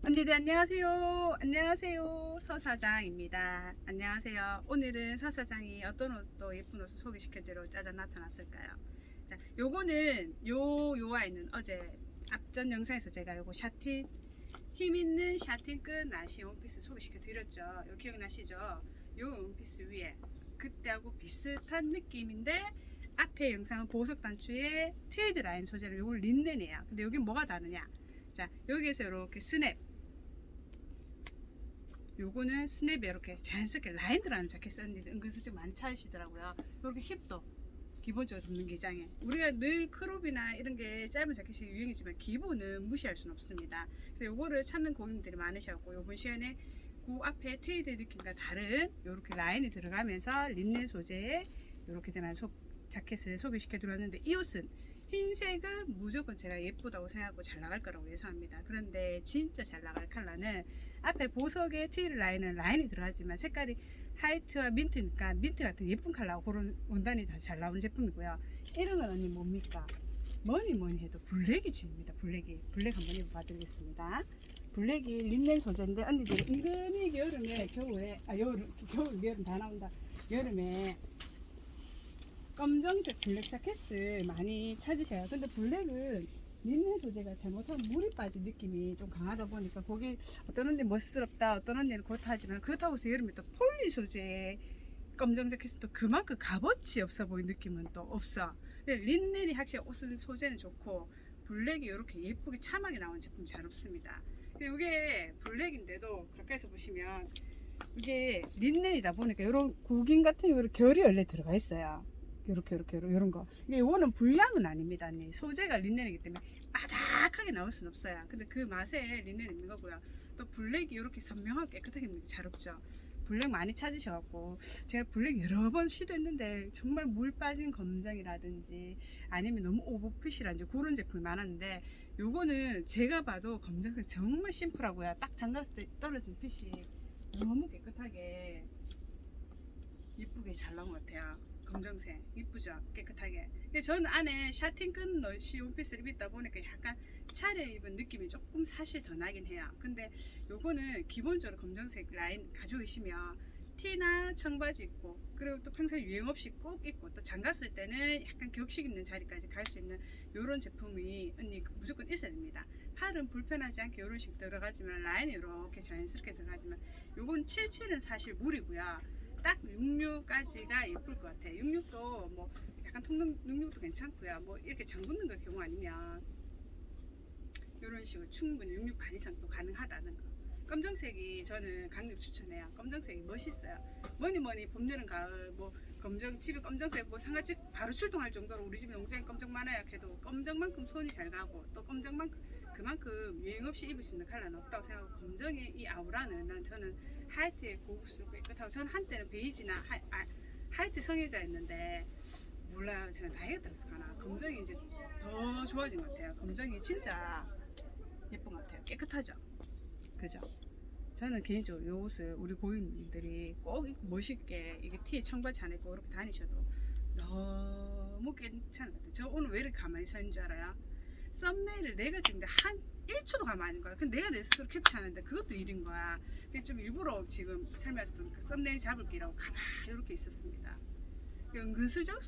언니들 안녕하세요. 안녕하세요. 서사장입니다. 안녕하세요. 오늘은 서사장이 어떤 옷도 예쁜 옷을 소개시켜주러 짜잔 나타났을까요? 자, 요거는 요, 요 아이는 어제 앞전 영상에서 제가 요거 샤틴, 힘있는 샤틴 끝 나시 원피스 소개시켜 드렸죠. 요 기억나시죠? 요 원피스 위에 그때하고 비슷한 느낌인데 앞에 영상은 보석 단추에 트레이드 라인 소재로 요걸 린넨이에요. 근데 여긴 뭐가 다르냐? 자, 여기에서 이렇게 스냅. 요거는 스냅이 이렇게 자연스럽게 라인 들어가는 자켓 썼는데 은근슬쩍 많이 찾으시더라고요. 이렇게 힙도 기본적으로 덮는 기장에. 우리가 늘 크롭이나 이런 게 짧은 자켓이 유행이지만 기본은 무시할 수는 없습니다. 그래서 요거를 찾는 고객님들이 많으셨고, 요번 시간에 그 앞에 트레이드 느낌과 다른 요렇게 라인이 들어가면서 린넨 소재의 요렇게 된 소, 자켓을 소개시켜 드렸는데 이 옷은 흰색은 무조건 제가 예쁘다고 생각하고 잘 나갈 거라고 예상합니다. 그런데 진짜 잘 나갈 컬러는 앞에 보석의 티 라인은 라인이 들어가지만 색깔이 화이트와 민트니까 민트 같은 예쁜 컬러 그런 원단이 다 잘 나오는 제품이고요. 이런 건 언니 뭡니까? 뭐니 뭐니 해도 블랙이 진입니다. 블랙이 블랙 한번 입어봐드리겠습니다. 블랙이 린넨 소재인데 언니들 은근히 여름에 겨울에 아 여름 겨울 여름 다 나온다. 여름에 검정색 블랙 자켓을 많이 찾으셔요. 근데 블랙은 린넨 소재가 잘못하면 물이 빠진 느낌이 좀 강하다 보니까 거기 어떤 언니 멋스럽다, 어떤 언니는 그렇다지만 그렇다고 해서 여름에 또 폴리 소재의 검정 자켓은 또 그만큼 값어치 없어 보이는 느낌은 또 없어. 린넨이 확실히 옷은 소재는 좋고 블랙이 이렇게 예쁘게 참하게 나온 제품 잘 없습니다. 근데 이게 블랙인데도 가까이서 보시면 이게 린넨이다 보니까 이런 구긴 같은 이런 결이 원래 들어가 있어요. 요렇게 요렇게 요런 거. 이게 요거는 불량은 아닙니다. 언니. 소재가 린넨이기 때문에 바닥하게 나올 순 없어요. 근데 그 맛에 린넨 있는 거고요. 또 블랙이 이렇게 선명하게 깨끗하게 있는 게 잘 없죠. 블랙 많이 찾으셔갖고 제가 블랙 여러 번 시도했는데 정말 물 빠진 검정이라든지 아니면 너무 오버핏이라든지 그런 제품이 많았는데 요거는 제가 봐도 검정색 정말 심플하고요. 딱 잠갔을 때 떨어진 핏이 너무 깨끗하게 예쁘게 잘 나온 것 같아요. 검정색 이쁘죠? 깨끗하게. 근데 저는 안에 샤팅 끈 너시 원피스를 입다 보니까 약간 차려입은 느낌이 조금 사실 더 나긴 해요. 근데 요거는 기본적으로 검정색 라인 가지고 계시면 티나 청바지 입고 그리고 또 평소에 유행 없이 꼭 입고 또 장갔을 때는 약간 격식 있는 자리까지 갈 수 있는 요런 제품이 언니 무조건 있어야 됩니다. 팔은 불편하지 않게 요런 식 들어가지만 라인이 이렇게 자연스럽게 들어가지만 요건 77은 사실 무리고요 딱 66까지가 예쁠 것 같아. 66도 뭐 약간 통능 66도 괜찮고요. 뭐 이렇게 장 붙는 걸 경우 아니면 이런 식으로 충분히 66 반 이상도 가능하다는 거. 검정색이 저는 강력 추천해요. 검정색이 멋있어요. 뭐니 뭐니 봄, 여름, 가을 뭐 검정 집에 검정색 뭐 상가집 바로 출동할 정도로 우리 집에 농장에 검정 많아요. 해도 검정만큼 손이 잘 가고 또 검정만큼 그만큼 유행 없이 입을 수 있는 컬러는 없다고 생각하고 검정의 이 아우라는 난 저는 하이트의 고급스럽고 깨끗하고 저는 한때는 베이지나 하, 아, 하이트 성애자였는데 몰라요. 제가 다이어트 했을까나 검정이 이제 더 좋아진 것 같아요. 검정이 진짜 예쁜 것 같아요. 깨끗하죠? 그죠? 저는 개인적으로 이 옷을 우리 고객님들이 꼭 멋있게 이게 티에 청바지 안 입고 이렇게 다니셔도 너무 괜찮은 것 같아요. 저 오늘 왜 이렇게 가만히 서 있는 줄 알아요? 썸네일을 내가 찍는데 한 1초도 가만 안 거야. 근데 내가 내 스스로 캡처하는데 그것도 일인 거야. 그래서 좀 일부러 지금 설명해서 그 썸네일 잡을게라고 가만히 이렇게 있었습니다. 은근슬쩍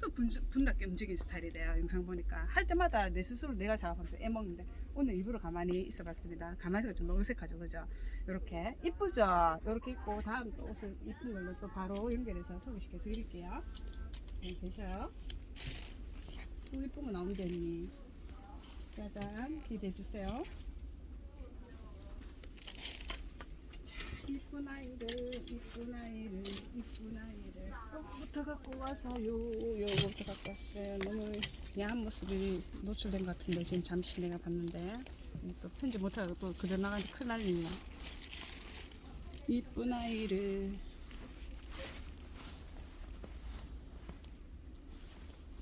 분답게 움직이는 스타일이래요. 영상 보니까. 할 때마다 내 스스로 내가 작업하면서 애 먹는데 오늘 일부러 가만히 있어 봤습니다. 가만히 있어좀 어색하죠. 그죠? 이렇게. 이쁘죠? 이렇게 입고 다음 또 옷을 이쁜 걸로 또 바로 연결해서 소개시켜 드릴게요. 네, 계셔요. 또 이쁜 거 나온다니. 짜잔 기대해 주세요. 자, 이쁜 아이를 이쁜 아이를 이쁜 아이를 요거부터 갖고 와서요. 요거부터 갖고 왔어요. 너무 야한 모습이 노출된 것 같은데 지금 잠시 내가 봤는데 또 편집 못하고 또 그려 나가는데 큰일 날리네. 이쁜 아이를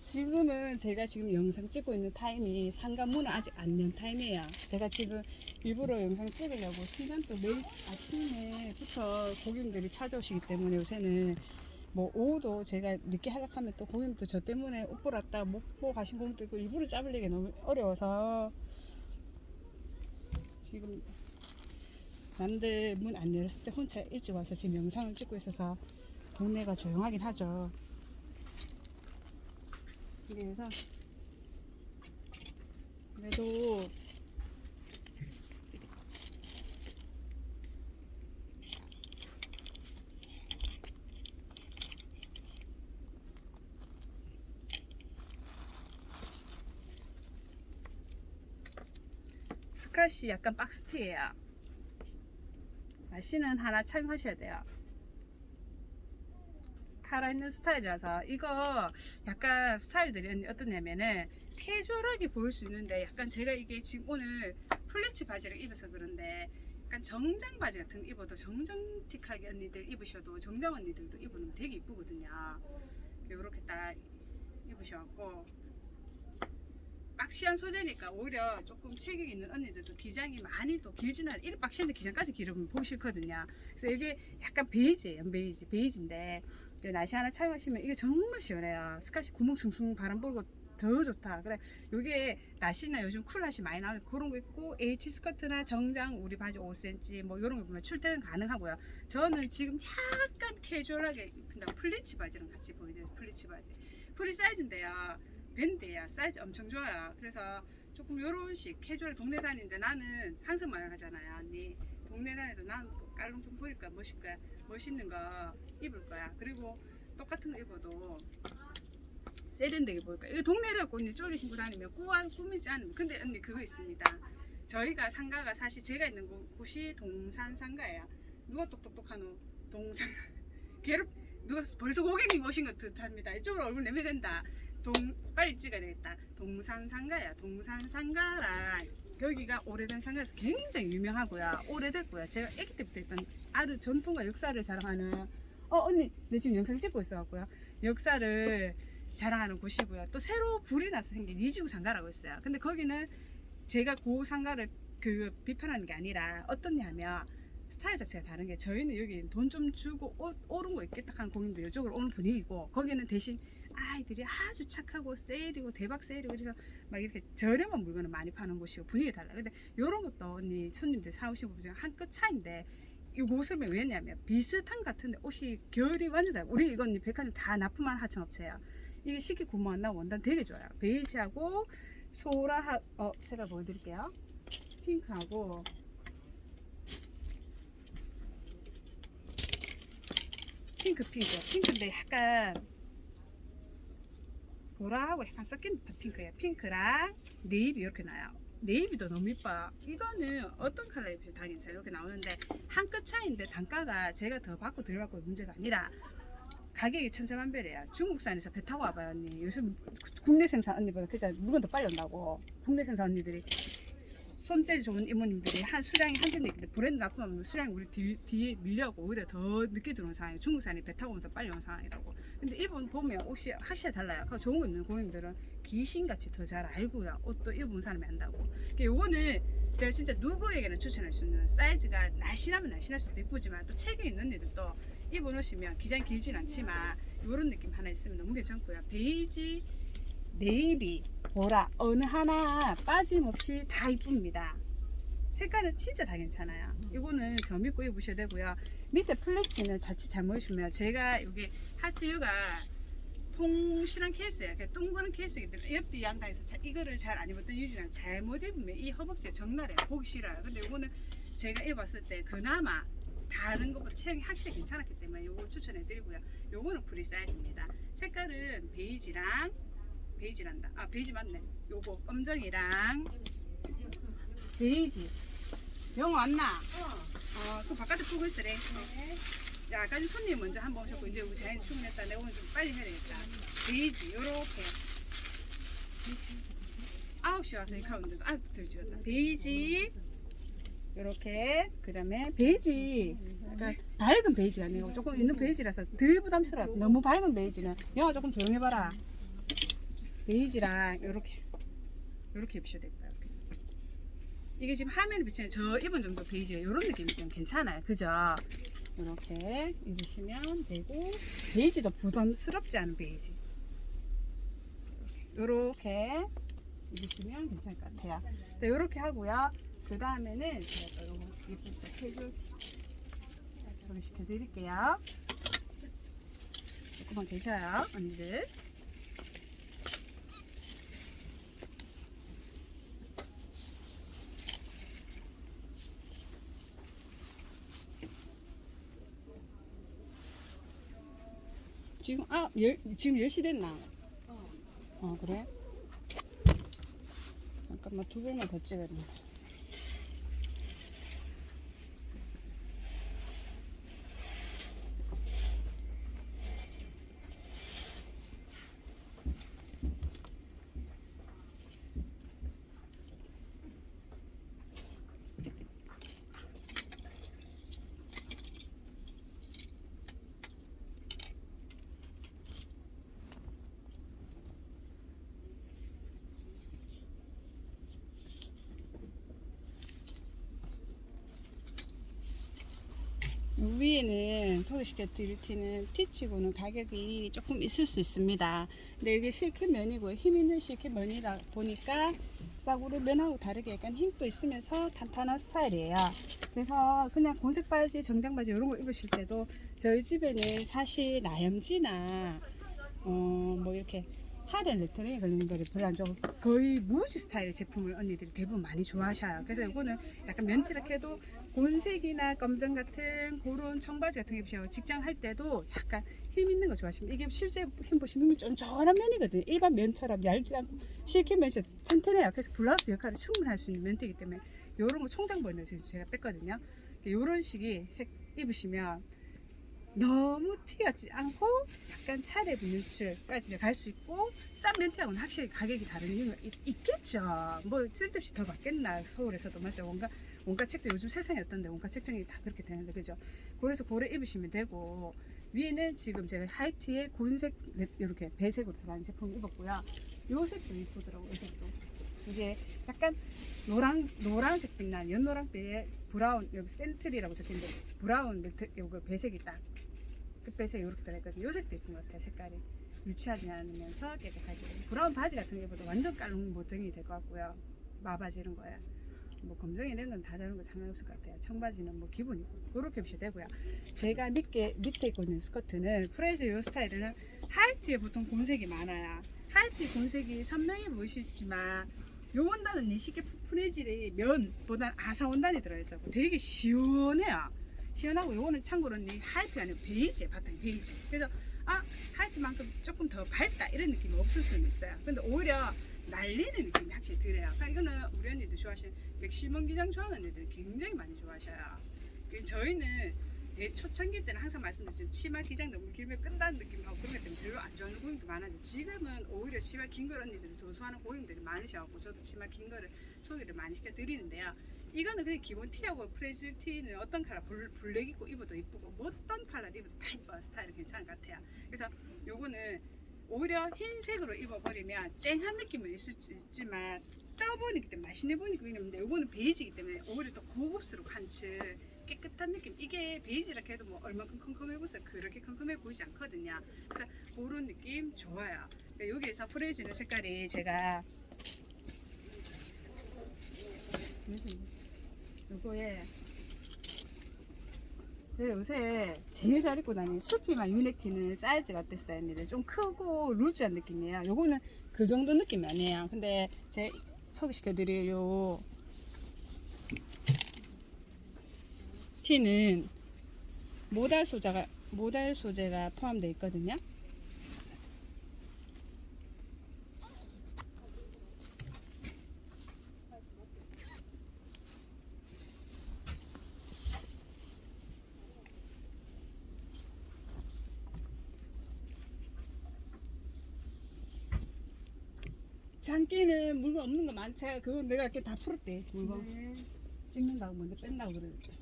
지금은 제가 지금 영상 찍고 있는 타임이 상가문은 아직 안 연 타임이에요. 제가 지금 일부러 영상 찍으려고 시간도 매일 아침에부터 고객님들이 찾아오시기 때문에 요새는 뭐 오후도 제가 늦게 하락하면 또 고객님도 저 때문에 옷 왔다 못 보고 가신 고객님도 있고 일부러 잡으려기 너무 어려워서 지금 남들 문 안 열었을 때 혼자 일찍 와서 지금 영상을 찍고 있어서 동네가 조용하긴 하죠. 그래서 그래도 스카시 약간 박스티예요. 날씨는 하나 착용하셔야 돼요. 카라 있는 스타일이라서 이거 약간 스타일들이 어떠냐면은 캐주얼하게 보일 수 있는데 약간 제가 이게 지금 오늘 플리츠 바지를 입어서 그런데 약간 정장 바지 같은 거 입어도 정정틱하게 언니들 입으셔도 정장 언니들도 입으면 되게 이쁘거든요. 이렇게 딱 입으셔갖고 박시한 소재니까 오히려 조금 체격 있는 언니들도 기장이 많이 또 길지는 않아요. 이렇게 박시한데 기장까지 기르면 보기 싫거든요. 그래서 이게 약간 베이지예요. 베이지. 베이지인데 이 나시 하나 착용하시면 이게 정말 시원해요. 스카시 구멍 숭숭 바람 불고 더 좋다. 그래 요게 나시나 요즘 쿨라시 많이 나오는 그런 거 있고 H 스커트나 정장 우리 바지 5cm 뭐 이런 거 보면 출퇴근 가능하고요. 저는 지금 약간 캐주얼하게 입힌다 플리츠 바지랑 같이 보이는 플리츠 바지. 프리 사이즈인데요. 밴드야 사이즈 엄청 좋아요. 그래서 조금 요런 식 캐주얼 동네 다니는데 나는 항상 말하잖아요. 언니 동네 나는 꼭 깔롱 좀 보일까 멋있까 멋있는 거 입을 거야. 그리고 똑같은 거 입어도 세련되게 보일까. 이거 동네라고 언니 쪼리 신고 다니면 꾸안 꾸미지 않으면 근데 언니 그거 있습니다. 저희가 상가가 사실 제가 있는 곳- 곳이 동산 상가예요. 누가 똑똑똑하노? 동산 괴롭 누가 벌써 고객님 오신 것 듯합니다. 이쪽으로 얼굴 내면 된다. 동 빨리 찍어야 되겠다. 동산 상가야. 동산 상가라. 여기가 오래된 상가에서 굉장히 유명하고요. 오래됐고요. 제가 아기 때부터 있던 아주 전통과 역사를 자랑하는 어 언니 내 지금 영상 찍고 있어갖고요. 역사를 자랑하는 곳이고요. 또 새로 불이 나서 생긴 이지구 상가라고 있어요. 근데 거기는 제가 그 상가를 그 비판하는 게 아니라 어떻냐면 스타일 자체가 다른 게 저희는 여기 돈 좀 주고 오, 오른 거 있겠다 하는 고객님들 이쪽으로 오는 분위기고 거기는 대신 아이들이 아주 착하고 세일이고 대박 세일이고 그래서 막 이렇게 저렴한 물건을 많이 파는 곳이고 분위기가 달라요. 근데 이런 것도 언니 손님들 사오시고 보면 한끗 차인데 이 옷을 왜 했냐면 비슷한 것 같은데 옷이 결이 완전 달라. 우리 이건 백화점 다 납품한 하청업체예요. 이게 식기 구멍 안 나고 원단 되게 좋아요. 베이지하고 소라하 어 색깔 보여드릴게요. 핑크하고. 핑크 핑크. 핑크인데 약간 보라하고 약간 섞인 듯한 핑크예요. 핑크랑 네이비 이렇게 나요. 네이비도 너무 이뻐요 이거는 어떤 컬러 입으셔도 다 괜찮아요 이렇게 나오는데 한 끗 차이인데 단가가 제가 더 받고 덜 받고 문제가 아니라 가격이 천차만별이에요 중국산에서 배 타고 와봐요 언니 요즘 국내 생산 언니보다 그자 물건 더 빨리 온다고 국내 생산 언니들이 손재주 좋은 이모님들이 한 수량이 한정돼 있는데 브랜드 납품하면 수량이 우리 뒤, 뒤에 밀려고 오히려 더 늦게 들어온 상황이에요. 중국산이 배 타고 오면 더 빨리 온 상황이라고. 근데 이분 보면 옷이 확실히 달라요. 그 좋은 거 있는 고객님들은 귀신같이 더 잘 알고요. 옷도 입은 사람이 안다고. 그러니까 요거는 제가 진짜 누구에게나 추천할 수 있는 사이즈가 날씬하면 날씬할수록 예쁘지만 또 체격 있는 애들도 입어놓으시면 기장 길진 않지만 요런 느낌 하나 있으면 너무 괜찮고요. 베이지 네이비, 보라 어느 하나 빠짐없이 다 이쁩니다. 색깔은 진짜 다 괜찮아요. 이거는 저 믿고 입으셔야 되고요. 밑에 플래치는 자칫 잘못이시면 제가 여기 하체유가 통실한 케이스예요. 그냥 둥그런 케이스이기 때문에 옆뒤 양다에서 자- 이거를 잘 안 입었던 유주랑 잘못 입으면 이 허벅지가 정날해요. 보기 싫어요. 근데 이거는 제가 입었을 때 그나마 다른 것보다 체형이 확실히 괜찮았기 때문에 이걸 추천해드리고요. 요거는 프리 사이즈입니다. 색깔은 베이지랑 베이지란다. 아 베이지 맞네. 요거 검정이랑 베이지. 영어 왔나? 어. 그 바깥에 보고 있으래. 어. 야, 아까 손님 먼저 한번 오셨고 이제 우리 자연이 출근했다. 내가 오늘 좀 빨리 해야 되겠다. 베이지 요렇게. 9시 와서 이 가운데도 아 들지었다. 베이지 요렇게 그다음에 베이지 약간 밝은 베이지가 아니고 조금 있는 베이지라서 덜 부담스러워. 너무 밝은 베이지는 영화 조금 조용히 봐라. 베이지랑 요렇게 요렇게 입으셔야 되겠다. 이렇게. 이게 지금 화면에 비치는 저 입은 정도 베이지가 요런 느낌이 좀 괜찮아요. 그죠? 이렇게 입으시면 되고 베이지도 부담스럽지 않은 베이지. 요렇게 입으시면 괜찮을 것 같아요. 네, 요렇게 하고요. 그 다음에는 제가 또 요거 예쁠 때 캐주얼 소개시켜 드릴게요. 조금만 계셔요, 언니들. 지금 아 열, 지금 10시 됐나? 어 그래? 잠깐만 두 개만 더 찍어야 돼. 위에는 소개시켜 드릴 티는 티치고는 가격이 조금 있을 수 있습니다. 근데 이게 실켓 면이고 힘 있는 실켓 면이다 보니까 싸구려 면하고 다르게 약간 힘도 있으면서 탄탄한 스타일이에요. 그래서 그냥 공색 바지, 정장 바지 이런 거 입으실 때도 저희 집에는 사실 나염지나 어 뭐 이렇게 하얀 레터링이 걸리는 거를 별로 안 좋아하고 거의 무지 스타일 제품을 언니들이 대부분 많이 좋아하셔요. 그래서 이거는 약간 면티락 해도 곤색이나 검정 같은 그런 청바지 같은 게 입으셔요. 직장 할 때도 약간 힘 있는 거 좋아하시면 이게 실제 힘 보시면 쫀쫀한 면이거든요. 일반 면처럼 얇지 않고 실킨 면이 튼튼해요. 그래서 블라우스 역할을 충분히 할 수 있는 면티이기 때문에 이런 거 총장 거 제가 뺐거든요. 이런 식이 색 입으시면 너무 튀었지 않고 약간 차례 분출까지 갈수 있고 싼 멘트하고는 확실히 가격이 다른 이유가 있, 겠죠뭐 쓸데없이 더 받겠나 서울에서도 맞죠 원가 원가 책장 요즘 세상에 어떤데 원가 책장이 다 그렇게 되는데 그죠 그래서 고래 입으시면 되고 위에는 지금 제가 하이트에 곤색 이렇게 배색으로 들어가는 제품 입었고요 요 색도 이쁘더라고요 이 색도 이게 약간 노랑 노란색 빛나는 연노랑빛에 브라운 여기 센트리라고 적혀있는데 브라운 매트 요거 배색이 딱 끝배색 이렇게 들어있거든요. 요 색도 예쁜 것 같아요. 색깔이 유치하지 않으면서 깨끗하게 브라운 바지 같은 게 보다 완전 깔롱 모정이 될 것 같고요. 마바지 이런 거야. 뭐 검정 이런 건 다 다른 거 상관없을 것 같아요. 청바지는 뭐 기본이고 그렇게 입으셔도 되고요. 제가 밑에 밑에 입고 있는 스커트는 프레즈 요 스타일은 하이트에 보통 곤색이 많아요. 하이트 곤색이 선명해 보이시지만 요 원단은 이 쉽게 프레질이 면보다 아사 원단이 들어있어 되게 시원해요. 시원하고 요거는 참고로는 이 하이트가 아니고 베이지에 바탕 베이지. 그래서 아 하이트만큼 조금 더 밝다 이런 느낌이 없을 수는 있어요. 근데 오히려 날리는 느낌이 확실히 들어요. 그러니까 이거는 우리 언니들 좋아하시는 맥시멈 기장 좋아하는 언니들이 굉장히 많이 좋아하셔요. 그 저희는 예, 초창기 때는 항상 말씀드렸지만 치마 기장 너무 길면 끈다는 느낌하고 그런 것 때문에 별로 안 좋아하는 고객도 많았는데 지금은 오히려 치마 긴 걸 언니들이 조소하는 고객들이 많으셔갖고 저도 치마 긴 거를 소개를 많이 시켜드리는데요. 이거는 그냥 기본 티하고 프레즈 티는 어떤 컬러 블, 블랙 입고 입어도 이쁘고 뭐 어떤 컬러 입어도 다 이뻐 스타일 괜찮은 것 같아요. 그래서 요거는 오히려 흰색으로 입어버리면 쨍한 느낌은 있을 수 있지만 떠보니까 맛있네 보이니까 이러는데 요거는 베이지이기 때문에 오히려 더 고급스럽고 한층 깨끗한 느낌. 이게 베이지라 해도 뭐 얼마큼 컴컴해 보세요. 그렇게 컴컴해 보이지 않거든요. 그래서 그런 느낌 좋아요. 근데 여기에서 프레지는 색깔이 제가 요거에 제가 요새 제일 잘 입고 다니는 수피만 유넥티는 사이즈가 어땠어요? 했는데 좀 크고 루즈한 느낌이에요. 요거는 그 정도 느낌이 아니에요. 근데 제 소개시켜드릴 요 티는 모달 소재가 모달 소재가 포함되어 있거든요. 장기는 물건 없는 거 많지. 그건 내가 이렇게 다 풀었대. 물건 찍는다고 먼저 뺀다고 그랬대.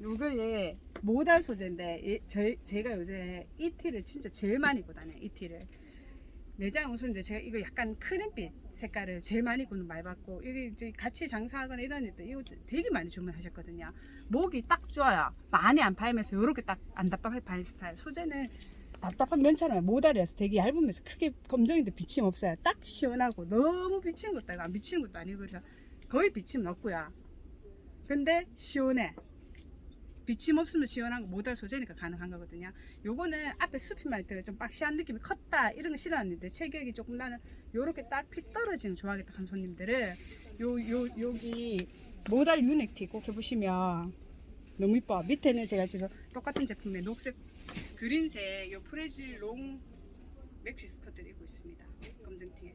요게 모달 소재인데 예, 저희 제가 요새 이 티를 진짜 제일 많이 입고 다녀요. 이 티를 매장 오셨는데 제가 이거 약간 크림빛 색깔을 제일 많이 입고는 받고 이게 이제 같이 장사하거나 이런 애들 이거 되게 많이 주문하셨거든요. 목이 딱 좋아요. 많이 안 파이면서 이렇게 딱 안 답답하게 파는 스타일. 소재는 답답한 면처럼 모다리라서 되게 얇으면서 크게 검정인데 비침 없어요. 딱 시원하고 너무 비치는 것도 아니고 안 비치는 것도 아니고 그래서 거의 비침 없고요. 근데 시원해. 비침 없으면 시원한 거 모달 소재니까 가능한 거거든요. 요거는 앞에 숲이만 있다가 좀 박시한 느낌이 컸다 이런 거 싫어하는데 체격이 조금 나는 요렇게 딱핏 떨어지는 거 좋아하겠다 한 손님들은 요 요 여기 모달 유넥티 꼭 해보시면 너무 이뻐. 밑에는 제가 지금 똑같은 제품의 녹색 그린색 요 프레질 롱 맥시 스커트를 입고 있습니다. 검정 티에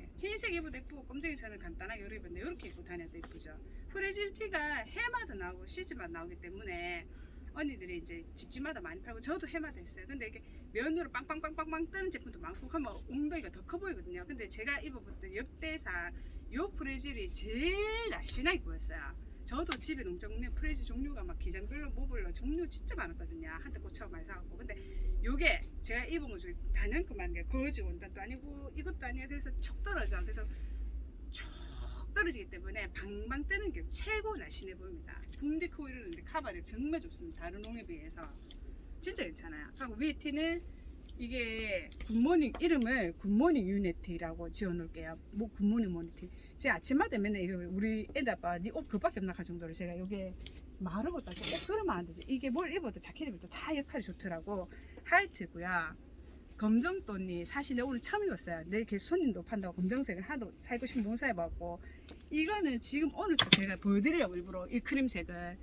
이렇게 흰색 입어도 예쁘고 검정이 저는 간단하게 요렇게 입었는데 이렇게 입고 다녀도 예쁘죠 프레질 티가 해마다 나오고 시즈마다 나오기 때문에 언니들이 이제 집집마다 많이 팔고 저도 해마다 했어요. 근데 이게 면으로 빵빵빵빵빵 뜨는 제품도 많고 하면 엉덩이가 더 커 보이거든요. 근데 제가 입어봤던 역대상 요 프레질이 제일 날씬하게 보였어요. 저도 집에 농장군에 프레질 종류가 막 기장별로 모블로 종류 진짜 많았거든요. 한때 고쳐 많이 사갖고 근데 요게 제가 입은 것 중에 단연급만 게 거지 원단도 아니고 이것도 아니야. 그래서 촉 떨어져. 그래서 촉 떨어지기 때문에 방방 뜨는 게 최고 날씬해 보입니다. 붐디코 이러는데 카바를 정말 좋습니다. 다른 롱에 비해서 진짜 괜찮아요. 하고 위에 티는 이게 굿모닝 이름을 굿모닝 유니티라고 지어놓을게요. 뭐 굿모닝 모니티. 제가 아침마다 맨날 이거 우리 애들 아빠 니옷 그밖에 없나 할 정도로 제가 이게 마르고 딱꼭 그러면 안 되지. 이게 뭘 입어도 자켓 입어도 다 역할이 좋더라고. 하이트고요. 검정돈이 사실 오늘 처음 입었어요. 내 계속 손님도 판다고 검정색을 하도 살고 싶은 못 사입었고 이거는 지금 오늘 또 제가 보여드리려고 일부러 이 크림색을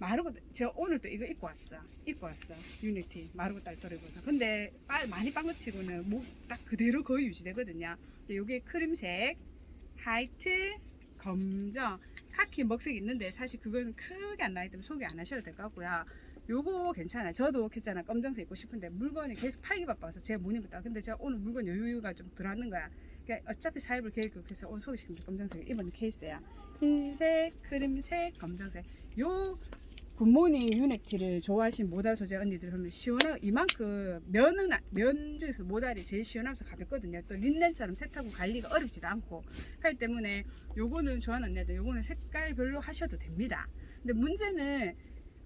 마르고 저 오늘 또 이거 입고 왔어. 입고 왔어. 유니티 마르고 딸토리 입어서. 근데 빨 많이 빵거치고는 목 딱 그대로 거의 유지되거든요. 근데 이게 크림색, 하이트, 검정, 카키 먹색 있는데 사실 그건 크게 안 나기 때문에 소개 안 하셔도 될 것 같고요. 요거 괜찮아요. 저도 괜찮아. 검정색 입고 싶은데 물건이 계속 팔기 바빠서 제가 못 입었다. 근데 제가 오늘 물건 여유가 좀 들어왔는 거야. 그러니까 어차피 사입을 계획해서 오늘 소개시킨 검정색 이번 케이스야. 흰색, 크림색, 검정색. 요 굿모닝 유넥티를 좋아하시는 모달 소재 언니들 하면 시원하고 이만큼 면은 아- 면 중에서 모달이 제일 시원하면서 가볍거든요. 또 린넨처럼 세탁고 관리가 어렵지도 않고 하기 때문에 요거는 좋아하는 언니들 요거는 색깔별로 하셔도 됩니다. 근데 문제는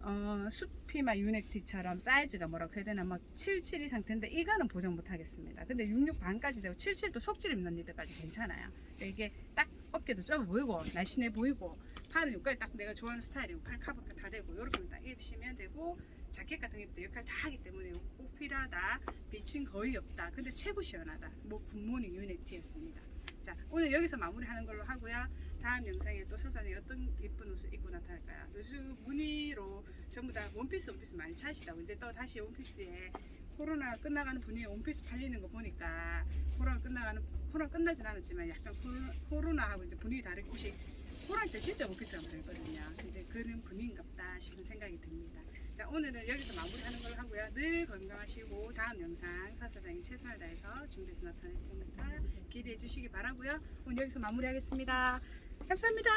어, 수피마 유넥티처럼 사이즈가 뭐라고 해야 되나 뭐 77이 상태인데 이거는 보정 못 하겠습니다. 근데 66 반까지 되고 77도 속질 입는 언니들까지 괜찮아요. 이게 딱 어깨도 좁아 보이고 날씬해 보이고 팔은 여기까지 딱 내가 좋아하는 스타일이고 팔 카바가 다 되고 이렇게 딱 입으시면 되고 자켓 같은 때 역할 다 하기 때문에 꼭 필요하다. 빛은 거의 없다. 근데 최고 시원하다. 뭐 굿모닝 유넥티였습니다. 자 오늘 여기서 마무리하는 걸로 하고요. 다음 영상에 또 서산이 어떤 예쁜 옷을 입고 나타날까요? 요즘 무늬로 전부 다 원피스 원피스 많이 차시다고 이제 또 다시 원피스에 코로나 끝나가는 분위기에 원피스 팔리는 거 보니까 코로나 끝나가는 코로나 끝나진 않았지만 약간 코로나, 코로나 하고 이제 분위기 다르게 혹시 코로나 때 진짜 원피스가 많았거든요. 이제 그런 분위기인갑다 싶은 생각이 듭니다. 자 오늘은 여기서 마무리하는 걸로 하고요. 늘 건강하시고 다음 영상 사사장이 최선을 다해서 준비해서 나타낼 테니까 기대해 주시기 바라고요. 오늘 여기서 마무리하겠습니다. 감사합니다.